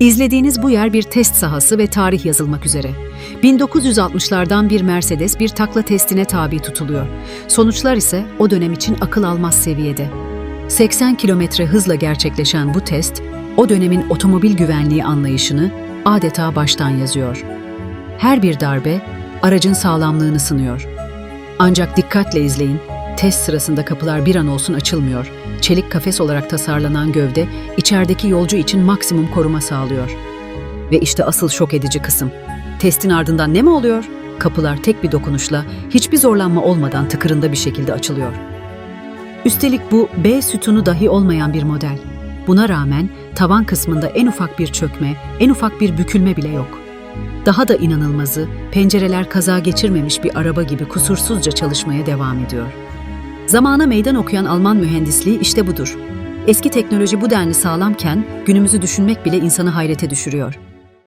İzlediğiniz bu yer bir test sahası ve tarih yazılmak üzere. 1960'lardan bir Mercedes bir takla testine tabi tutuluyor. Sonuçlar ise o dönem için akıl almaz seviyede. 80 kilometre hızla gerçekleşen bu test, o dönemin otomobil güvenliği anlayışını adeta baştan yazıyor. Her bir darbe aracın sağlamlığını sınıyor. Ancak dikkatle izleyin, test sırasında kapılar bir an olsun açılmıyor. Çelik kafes olarak tasarlanan gövde içerideki yolcu için maksimum koruma sağlıyor. Ve işte asıl şok edici kısım. Testin ardından ne mi oluyor? Kapılar tek bir dokunuşla, hiçbir zorlanma olmadan tıkırında bir şekilde açılıyor. Üstelik bu B sütunu dahi olmayan bir model. Buna rağmen tavan kısmında en ufak bir çökme, en ufak bir bükülme bile yok. Daha da inanılmazı, pencereler kaza geçirmemiş bir araba gibi kusursuzca çalışmaya devam ediyor. Zamana meydan okuyan Alman mühendisliği işte budur. Eski teknoloji bu denli sağlamken günümüzü düşünmek bile insanı hayrete düşürüyor.